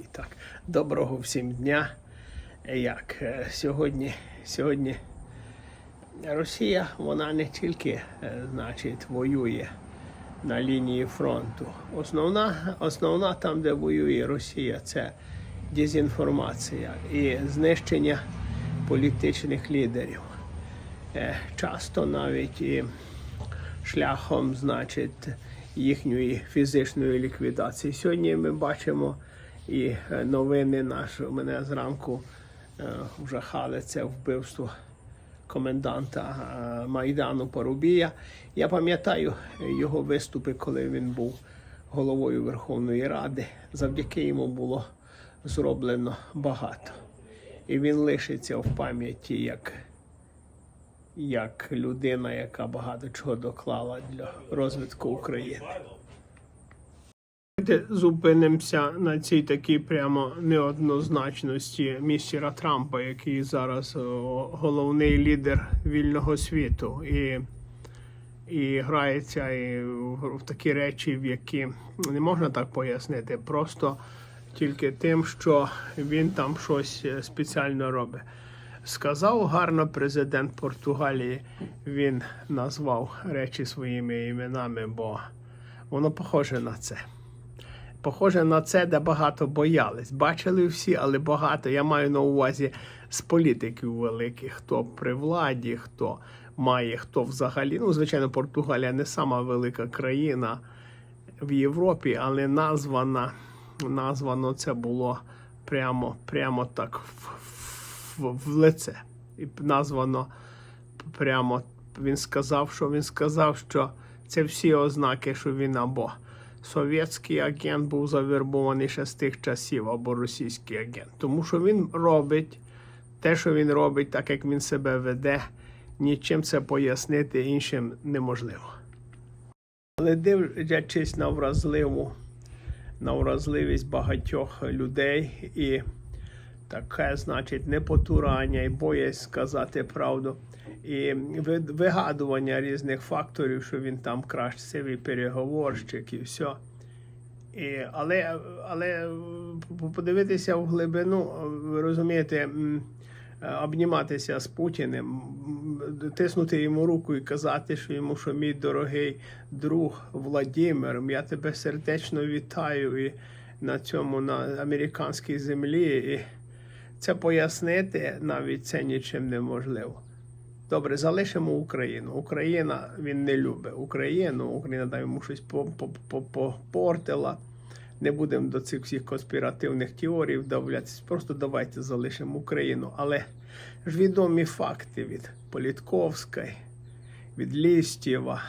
І так, доброго всім дня. Як е, сьогодні, сьогодні Росія вона не тільки е, значить, воює на лінії фронту. Основна, основна там, де воює Росія, це дезінформація і знищення політичних лідерів. Е, Часто навіть і шляхом, значить, їхньої фізичної ліквідації. Сьогодні ми бачимо і е, новини наші. Мене зранку е, вжахали це вбивство коменданта е, Майдану Порубія. Я пам'ятаю його виступи, коли він був головою Верховної Ради. Завдяки йому було зроблено багато. І він лишиться в пам'яті як як людина, яка багато чого доклала для розвитку України. Давайте Зупинимося на цій такій прямо неоднозначності містера Трампа, який зараз головний лідер вільного світу, і, і грається і в, такі речі, в які не можна так пояснити, просто тільки тим, що він там щось е, спеціально робить. Сказав гарно президент Португалії, він назвав речі своїми іменами, бо воно похоже на це. Похоже на це, де багато боялись. Бачили всі, але багато. Я маю на увазі з політиків великих, хто при владі, хто має, хто взагалі. Ну, звичайно, Португалія не сама велика країна в Європі, але названа, названо це було прямо, прямо так в, в, в лице. І названо прямо. Він сказав, що він сказав, що це всі ознаки, що він або совєтський агент був завербований ще з тих часів, або російський агент. Тому що він робить те, що він робить, так як він себе веде, нічим це пояснити іншим неможливо. Але дивлячись на вразливу, на вразливість багатьох людей і таке, значить, непотурання і боязнь сказати правду, і вигадування різних факторів, що він там красивий переговорщик і все. І, але, але подивитися в глибину, ви розумієте, обніматися з Путіним, тиснути йому руку і казати, що йому, що мій дорогий друг Владимир, я тебе сердечно вітаю і на цьому на американській землі. І це пояснити навіть це нічим неможливо. Добре, залишимо Україну. Україна він не любить Україну. Україна там йому щось по- по- по- попортила. Не будемо до цих всіх конспіративних теорій вдавлятися. Просто давайте залишимо Україну. Але ж відомі факти від Політковської, від Лістєва,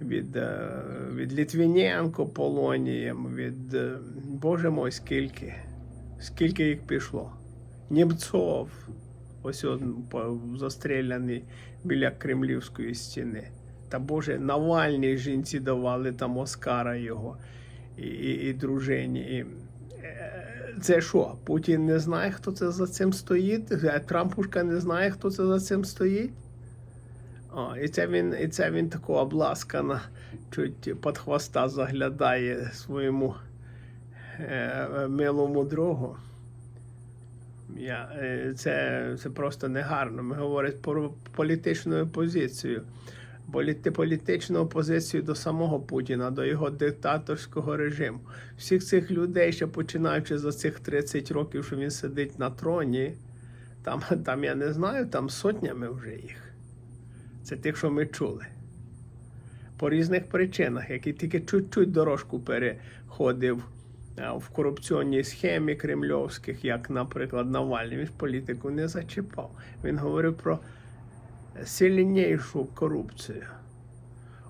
від, е, від Літвіненко Полонієм, від е, Боже мой, скільки, скільки їх пішло. Німцов, ось он застріляний біля Кремлівської стіни. Та Боже, Навальній жінці давали там Оскара його і, і, і дружині. І, е, це що? Путін не знає, хто це за цим стоїть? Е, Трампушка не знає, хто це за цим стоїть? О, і це він, і це він тако обласкано, чуть під хвоста заглядає своєму е, милому другу. Я, е, це, це просто негарно. Ми говоримо про політичну позицію. Політи, політичну позицію до самого Путіна, до його диктаторського режиму. Всіх цих людей, ще починаючи за цих 30 років, що він сидить на троні, там, там я не знаю, там сотнями вже їх. Це тих, що ми чули. По різних причинах, які тільки чуть-чуть дорожку переходив в корупційній схемі кремльовських, як, наприклад, Навальний, він політику не зачіпав. Він говорив про сильнішу корупцію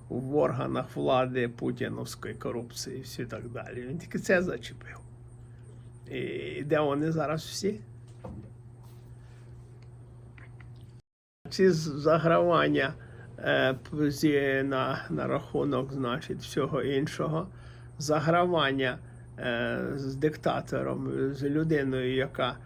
в органах влади путіновської корупції і всі так далі. Він тільки це зачепив. І де вони зараз всі? ці загравання е, на, на рахунок значить, всього іншого, загравання е, з диктатором, з людиною, яка,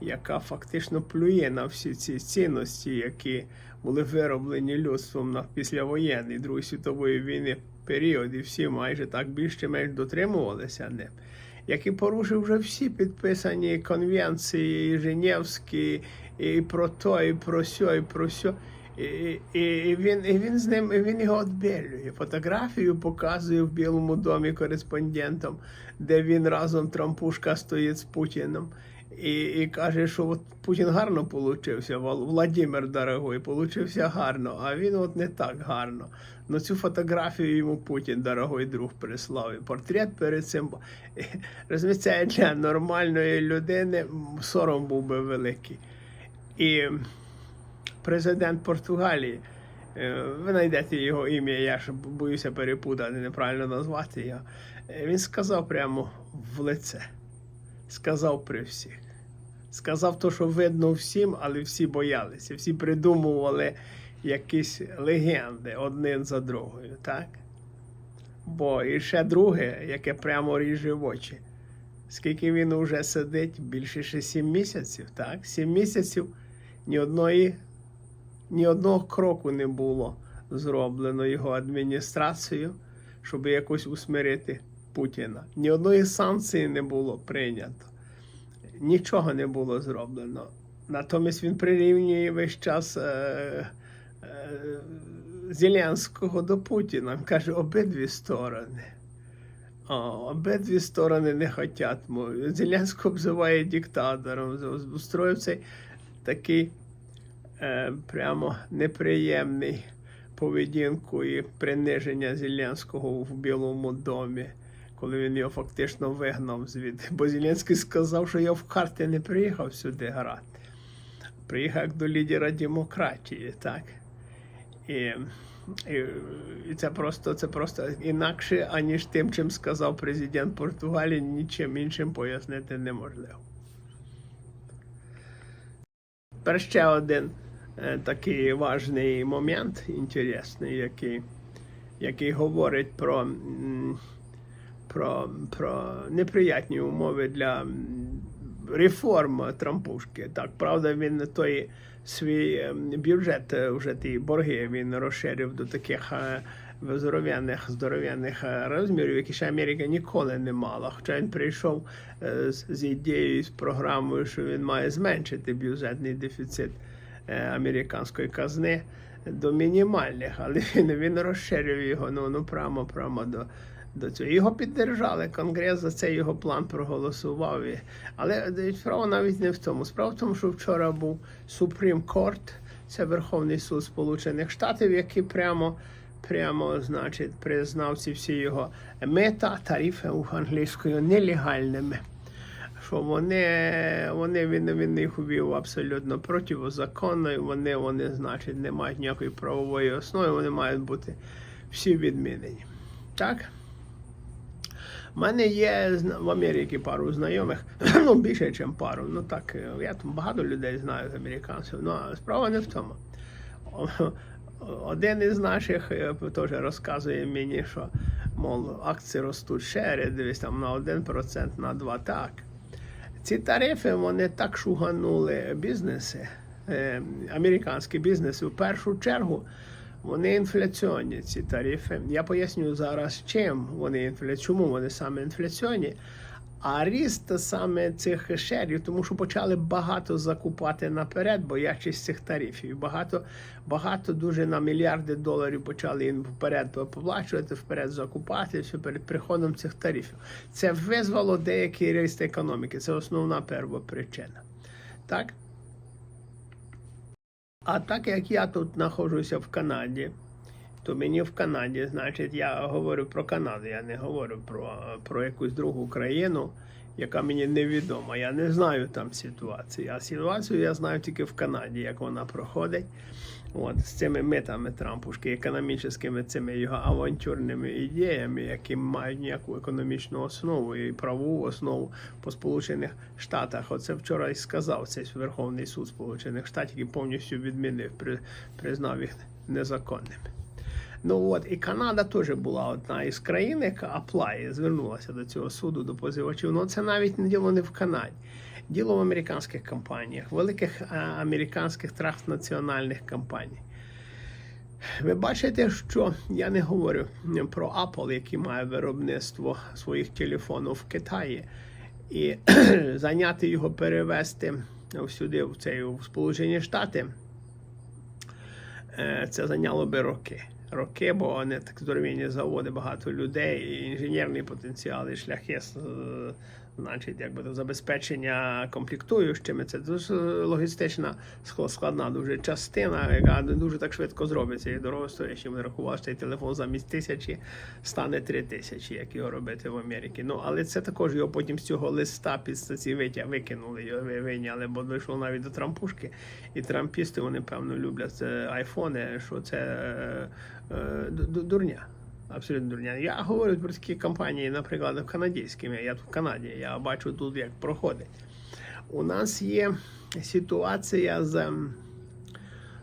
яка фактично плює на всі ці цінності, які були вироблені людством на післявоєнний Другої світової війни період, і всі майже так більше менш дотримувалися ним. який порушив вже всі підписані конвенції і Женевські, і про то, і про сьо, і про сьо. І, і, він, і він з ним, він його відбілює. Фотографію показує в Білому домі кореспондентам, де він разом Трампушка стоїть з Путіним. І, і каже, що от Путін гарно получився, Владимир дорогой, получився гарно, а він от не так гарно. Ну цю фотографію йому Путін, дорогой друг, прислав. І портрет перед цим. Розумієте, для нормальної людини сором був би великий. І президент Португалії. е, Ви знайдете його ім'я, я ж боюся перепутати, неправильно назвати його. Е, Він сказав прямо в лице. Сказав при всіх. Сказав то, що видно всім, але всі боялися. Всі придумували якісь легенди один за другою, так? Бо і ще друге, яке прямо ріже в очі. Скільки він уже сидить? Більше ще сім місяців, так? Сім місяців ні одної ні одного кроку не було зроблено його адміністрацією, щоб якось усмирити Путіна. Ні одної санкції не було прийнято. Нічого не було зроблено. Натомість він прирівнює весь час е, е, Зеленського до Путіна. Він каже, обидві сторони. О, обидві сторони не хочуть. Зеленського обзиває диктатором. Устроїв цей такий прямо неприємний поведінку і приниження Зеленського в Білому домі, коли він його фактично вигнав звідти. Бо Зеленський сказав, що я в карти не приїхав сюди грати. Приїхав до лідера демократії, так? І, і, і це просто це просто інакше, аніж тим, чим сказав президент Португалії, нічим іншим пояснити неможливо. Тепер один е, такий важний момент, інтересний, який, який говорить про, про, про неприятні умови для реформ Трампушки. Так, правда, він той свій е, бюджет, е, вже ті борги він розширив до таких е, здоров'яних, здоров'яних е, розмірів, які ще Америка ніколи не мала. Хоча він прийшов е, з, з ідеєю, з програмою, що він має зменшити бюджетний дефіцит е, американської казни до мінімальних, але він, він розширив його ну, ну прямо прямо до. До цього його піддержали. Конгрес за цей його план проголосував. Але е, справа навіть не в тому. Справа в тому, що вчора був Supreme Court, це Верховний суд Сполучених Штатів, який прямо, прямо, значить, признав ці всі його мета, тарифи англійською нелегальними. Що вони, вони він, він їх увів абсолютно протизаконно, і вони, вони, значить, не мають ніякої правової основи, вони мають бути всі відмінені. Так? У мене є в Америці пару знайомих, ну більше, ніж пару. Ну так, я там багато людей знаю з американців. Ну а справа не в тому. Один із наших е, теж розказує мені, що мов акції ростуть ще дивись там на 1%, на 2%. Так. Ці тарифи вони так шуганули бізнеси, е, американські бізнеси в першу чергу. Вони інфляційні, ці тарифи. Я поясню зараз, чим вони інфляційні, чому вони саме інфляційні. А ріст саме цих шерів, тому що почали багато закупати наперед, боячись цих тарифів. Багато, багато дуже на мільярди доларів почали їм вперед поплачувати, вперед закупати все перед приходом цих тарифів. Це визвало деякий ріст економіки. Це основна перша причина. Так? А так як я тут знаходжуся в Канаді, то мені в Канаді, значить, я говорю про Канаду, я не говорю про, про якусь другу країну, яка мені невідома. Я не знаю там ситуації. А ситуацію я знаю тільки в Канаді, як вона проходить. От, з цими метами Трампушки, економічними цими його авантюрними ідеями, які мають ніяку економічну основу і правову основу по Сполучених Штатах. Оце вчора і сказав цей Верховний суд Сполучених Штатів, який повністю відмінив, признав їх незаконними. Ну от і Канада теж була одна із країн, яка аплає, звернулася до цього суду, до позивачів. Ну це навіть не діло не в Канаді. Діло в американських компаніях, великих а, американських транснаціональних компаній. Ви бачите, що я не говорю про Apple, який має виробництво своїх телефонів в Китаї, і зайняти його перевести всюди, в цей в Сполучені Штати. е, Це зайняло би роки. Роки, бо не так здоровінні заводи, багато людей, і інженерний потенціал, і шляхи, е, значить, якби то забезпечення комплектуючими. Це дуже логістична ск- складна дуже частина, яка не дуже так швидко зробиться. І дорогостоящим не рахував, що цей телефон замість тисячі стане три тисячі, як його робити в Америці. Ну але це також його потім з цього листа під ці витяг викинули, його ви- вийняли, бо дійшло навіть до трампушки. І трампісти вони певно люблять айфони, що це е, е, ду- ду- дурня. Абсолютно дурня. Я говорю про такі компанії, наприклад, канадські. Я тут в Канаді, я бачу тут, як проходить. У нас є ситуація з, ем,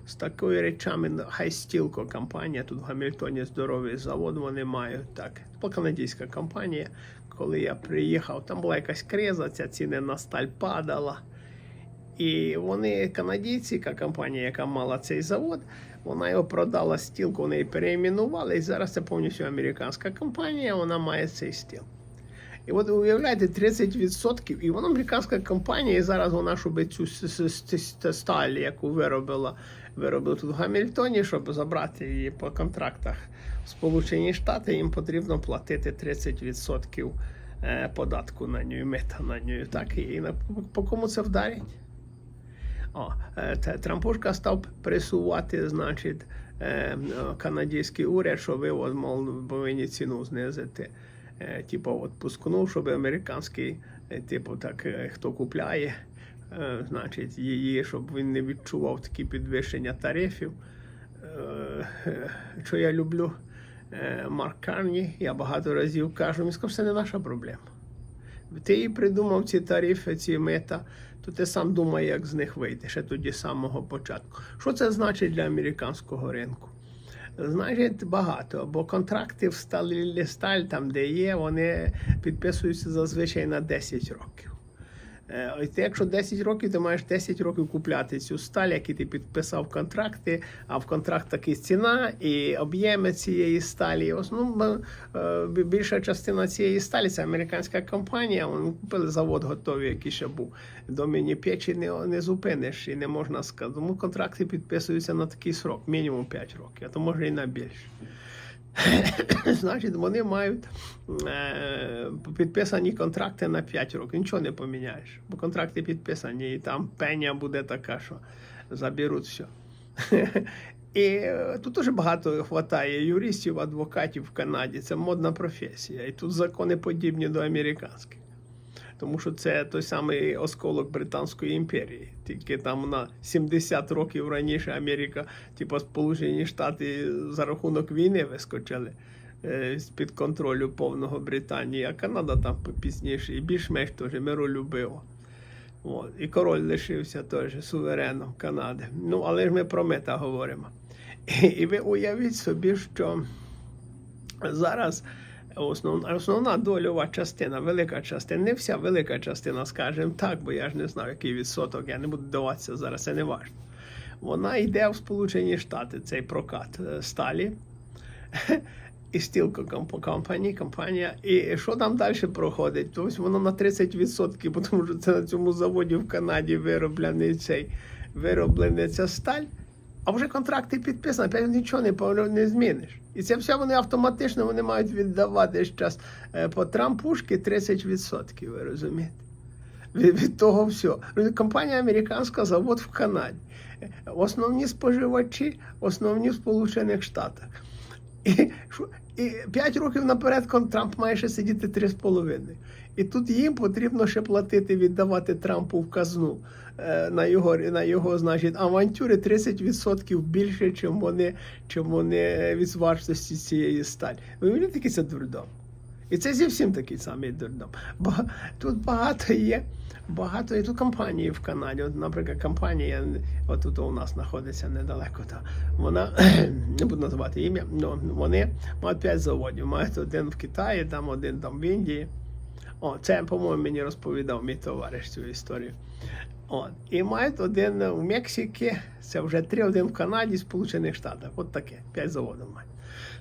з такою речами. Хай стілко компанія. Тут в Гамільтоні здоровий завод. Вони мають так. По канадська компанія. Коли я приїхав, там була якась криза, ця ціна на сталь падала. І вони, канадійці, яка компанія, яка мала цей завод, вона його продала стілку, вони її переіменували, і зараз це повністю американська компанія, вона має цей стіл. І от уявляєте, 30%, і вона американська компанія, і зараз вона, щоб цю сталь, яку виробила, виробила тут в Гамільтоні, щоб забрати її по контрактах в Сполучені Штати, їм потрібно платити 30% е, податку на нього, мита на нього. Так, і на, по кому це вдарить? О, е, Трампушка став пресувати, значить, е, е, канадський уряд, що ви от, мов, повинні ціну знизити. Типу, от щоб американський, типу, так, хто купляє, значить, її, щоб він не відчував такі підвищення тарифів. Що я люблю Марк Карні, я багато разів кажу, він сказав, що це не наша проблема. Ти і придумав ці тарифи, ці мета, то ти сам думай, як з них вийти ще тоді з самого початку. Що це значить для американського ринку? Значить, багато, бо контракти в сталі сталь, там де є, вони підписуються зазвичай на 10 років. Е, ти, якщо 10 років, ти маєш 10 років купляти цю сталь, які ти підписав контракти, а в контрактах і ціна, і об'єми цієї сталі. В основному е, більша частина цієї сталі це американська компанія. Вони купили завод готовий, який ще був. До мені печі не, не зупиниш і не можна сказати. Тому контракти підписуються на такий срок, мінімум 5 років, а то може і на більше. Значить, вони мають е, підписані контракти на 5 років. Нічого не поміняєш, бо контракти підписані, і там пеня буде така, що заберуть все. І е, тут дуже багато хватає юристів, адвокатів в Канаді. Це модна професія. І тут закони подібні до американських. Тому що це той самий осколок Британської імперії. Тільки там на 70 років раніше Америка, типу Сполучені Штати за рахунок війни вискочили е, з-під контролю повного Британії, а Канада там пізніше і більш-менш теж миролюбиво. От. І король лишився теж сувереном Канади. Ну, але ж ми про мета говоримо. І ви уявіть собі, що зараз основна, основна дольова частина, велика частина, не вся велика частина, скажімо так, бо я ж не знаю, який відсоток, я не буду даватися зараз, це не важливо. Вона йде в Сполучені Штати, цей прокат е, сталі. І комп- компанії, компанія. І що там далі проходить? Тобто воно на 30%, бо тому що це на цьому заводі в Канаді вироблений цей вироблений ця сталь. А вже контракти підписані, опять нічого не, не зміниш. І це все вони автоматично вони мають віддавати зараз по трампушки 30%, ви розумієте? Від, від того всього. Компанія американська, завод в Канаді. Основні споживачі, основні в Сполучених Штатах. І, і 5 років наперед Трамп має ще сидіти 3,5. І тут їм потрібно ще платити, віддавати Трампу в казну е, на його, на його значить, авантюри 30% більше, чим вони, чим вони від вартості цієї сталі. Ви розумієте, який це дурдом? І це зовсім такий самий дурдом. Бо тут багато є. Багато є тут компанії в Канаді. От, наприклад, компанія, тут у нас знаходиться недалеко. То вона не буду називати ім'я, але вони мають 5 заводів. Мають один в Китаї, там один там в Індії. О, це, по-моєму, мені розповідав мій товариш цю історію. От. І мають один у Мексиці, це вже три, один в Канаді, Сполучених Штатах. От таке, п'ять заводів мають.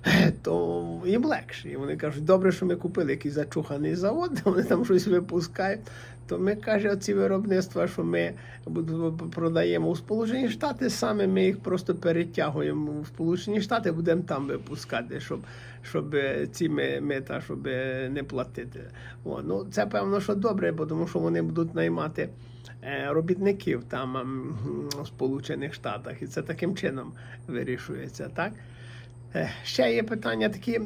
Е, То їм легше. І вони кажуть, добре, що ми купили якийсь зачуханий завод, вони там щось випускають. То ми каже, оці виробництва, що ми продаємо у Сполучені Штати, саме ми їх просто перетягуємо в Сполучені Штати, будемо там випускати, щоб, щоб ці мита, щоб не платити. О, ну, це певно, що добре, бо тому що вони будуть наймати е, робітників там в Сполучених Штатах, і це таким чином вирішується, так? Е, Ще є питання такі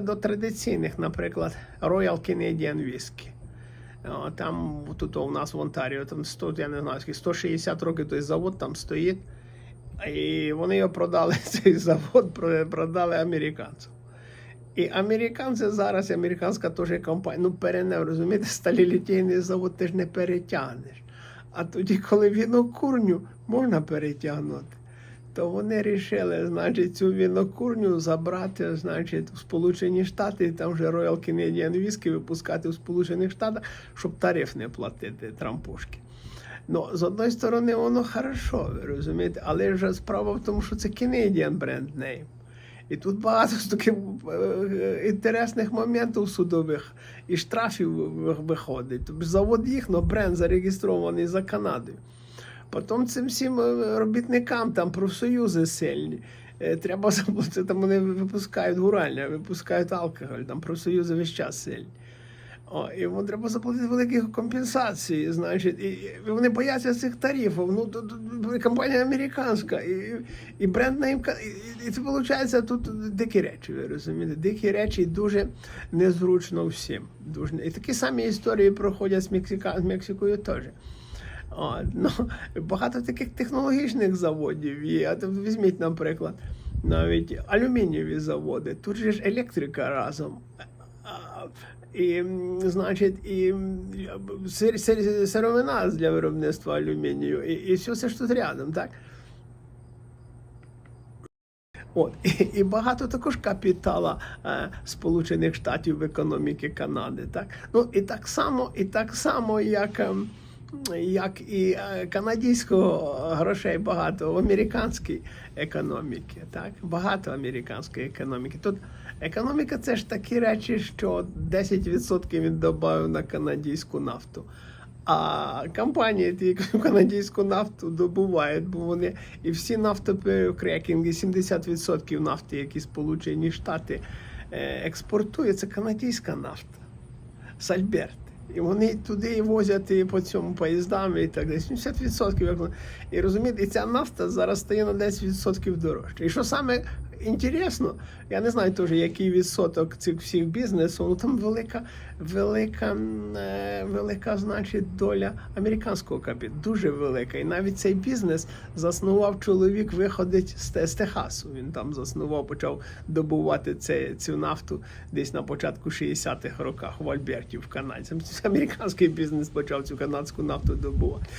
до, традиційних, наприклад, Royal Canadian Whisky. Там тут у нас в Онтаріо, там 100, я не знаю, скільки, 160 років той завод там стоїть. І вони його продали, цей завод продали американцям. І американці зараз, американська теж компанія, ну перенев, розумієте, сталілітейний завод ти ж не перетягнеш. А тоді, коли вінокурню можна перетягнути, то вони вирішили, значить, цю вінокурню забрати, значить, в Сполучені Штати, і там вже Royal Canadian Whisky випускати в Сполучених Штатах, щоб тариф не платити трампушки. Ну, з одної сторони, воно хорошо, ви розумієте, але ж справа в тому, що це Canadian бренд name. І тут багато таких е, інтересних моментів судових і штрафів виходить. Тобто завод їх, але бренд зареєстрований за Канадою. Потім цим всім е, робітникам там профсоюзи сильні. Е, Треба заплатити, там вони випускають гуральня, випускають алкоголь, там профсоюзи весь час сильні. О, і йому треба заплатити великі компенсації, значить, і, вони бояться цих тарифів. Ну, то, то, компанія американська, і, і бренд на їм. І, і це виходить тут дикі речі, ви розумієте? Дикі речі дуже незручно всім. Дуже. І такі самі історії проходять з, Мексика, з Мексикою теж. О, ну, багато таких технологічних заводів є. А візьміть, наприклад, навіть алюмінієві заводи. Тут же ж електрика разом. І, значить, і сир, сир, сировина для виробництва алюмінію, і, і все це ж тут рядом, так? От, і, і багато також капітала е, Сполучених Штатів в економіки Канади. Так? Ну, і так само, і так само, як. ем, як і е, канадського грошей багато в американській економіці, так? Багато американської економіки. Тут економіка це ж такі речі, що 10% він додав на канадську нафту. А компанії ті яку канадську нафту добувають, бо вони і всі нафтоперекрекінги, 70% нафти, які Сполучені Штати е, експортують, це канадська нафта. Сальберт. І вони туди возять по цьому поїздами і так далі. 70%. І розумієте, і ця нафта зараз стає на 10% дорожче. І що саме інтересно, я не знаю теж, який відсоток цих всіх бізнесу, ну там велика, велика, е, велика, значить, доля американського капіталу, дуже велика. І навіть цей бізнес заснував чоловік, виходить з, з Техасу. Він там заснував, почав добувати це, цю нафту десь на початку 60-х роках в Альберті, в Канаді. Американський бізнес почав цю канадську нафту добувати.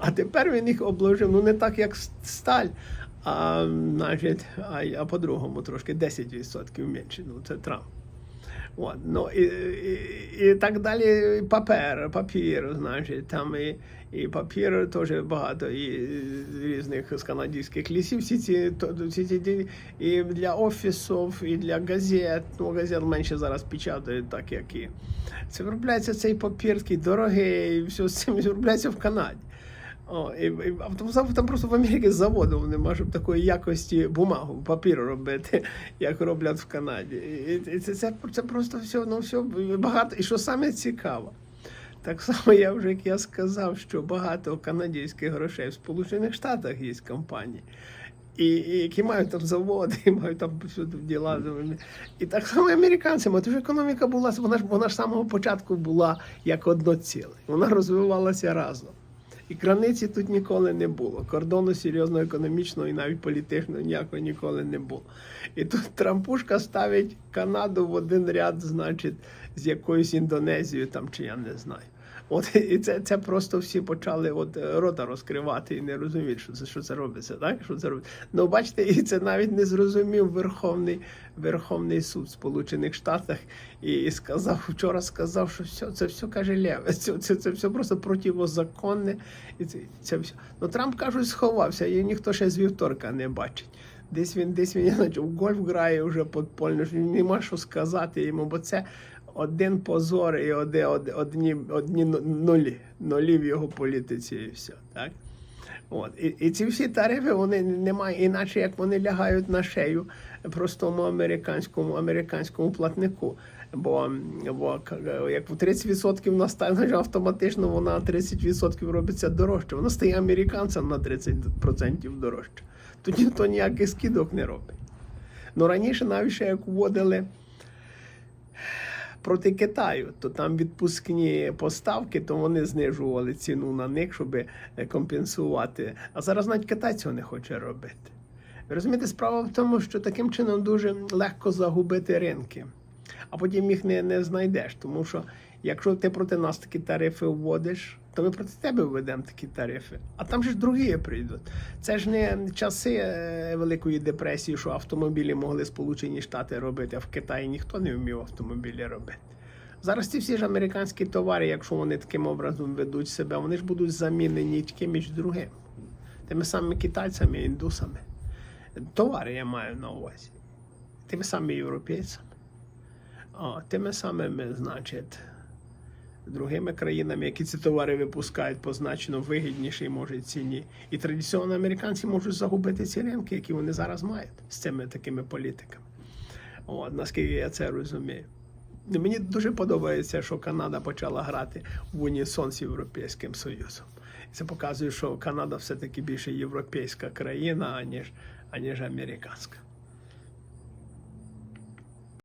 А тепер він їх обложив, ну не так, як сталь. А, значить, а, по-другому трошки 10% менше. Ну, це Трамп. От, ну, і, і, і так далі папер, папір, значить, там і, і папір теж багато, і різних з канадських лісів, всі ці, всі ці і для офісів, і для газет, ну, газет менше зараз печатають, так як і. Це виробляється цей папір такий дорогий, і все з цим виробляється в Канаді. О, і, і, а там, там просто в Америці заводів нема, щоб такої якості бумагу, папір робити, як роблять в Канаді. І, і це, це, це просто все, ну, все багато. І що саме цікаво, так само я вже як я сказав, що багато канадських грошей в Сполучених Штатах є компанії. І, і які мають там заводи, і мають там всюди діла. І так само і американці. Тож економіка була, вона ж вона ж самого початку була як одно ціле. Вона розвивалася разом. І границі тут ніколи не було. Кордону серйозно економічного і навіть політичного ніякого ніколи не було. І тут Трампушка ставить Канаду в один ряд, значить, з якоюсь Індонезією там чи я не знаю. От і це, це просто всі почали от е, рота розкривати і не розуміють, що це що це робиться, так? Що це робиться. Ну, бачите, і це навіть не зрозумів Верховний, Верховний суд в Сполучених Штатах і, і сказав, вчора сказав, що все, це все каже Лєве, це, це, це все просто противозаконне. І це, це все. Ну, Трамп кажуть, сховався, і ніхто ще з вівторка не бачить. Десь він, десь він я в гольф грає вже подпольно, що нема що сказати йому, бо це один позор і одні, одні ну- нулі, нулі в його політиці і все. Так? От. І, і ці всі тарифи вони немає інакше, як вони лягають на шею простому американському американському платнику. Бо, бо як в 30% настає, значить автоматично вона 30% робиться дорожче. Вона стає американцем на 30% дорожче. Тут ніхто ніяких скидок не робить. Ну раніше навіть ще як вводили проти Китаю, то там відпускні поставки, то вони знижували ціну на них, щоб е, компенсувати. А зараз навіть Китай цього не хоче робити. Ви розумієте, справа в тому, що таким чином дуже легко загубити ринки, а потім їх не, не знайдеш. Тому що якщо ти проти нас такі тарифи вводиш, то ми проти тебе введемо такі тарифи. А там же ж другі прийдуть. Це ж не часи е, Великої депресії, що автомобілі могли Сполучені Штати робити, а в Китаї ніхто не вмів автомобілі робити. Зараз ці всі ж американські товари, якщо вони таким образом ведуть себе, вони ж будуть замінені кимось другим. Тими самими китайцями, індусами. Товари я маю на увазі. Тими самими європейцями. О, тими самими, значить, другими країнами, які ці товари випускають по значно вигіднішій може ціні. І традиційно американці можуть загубити ці ринки, які вони зараз мають з цими такими політиками. От, наскільки я це розумію. Мені дуже подобається, що Канада почала грати в унісон з Європейським Союзом. Це показує, що Канада все-таки більше європейська країна, аніж, аніж американська.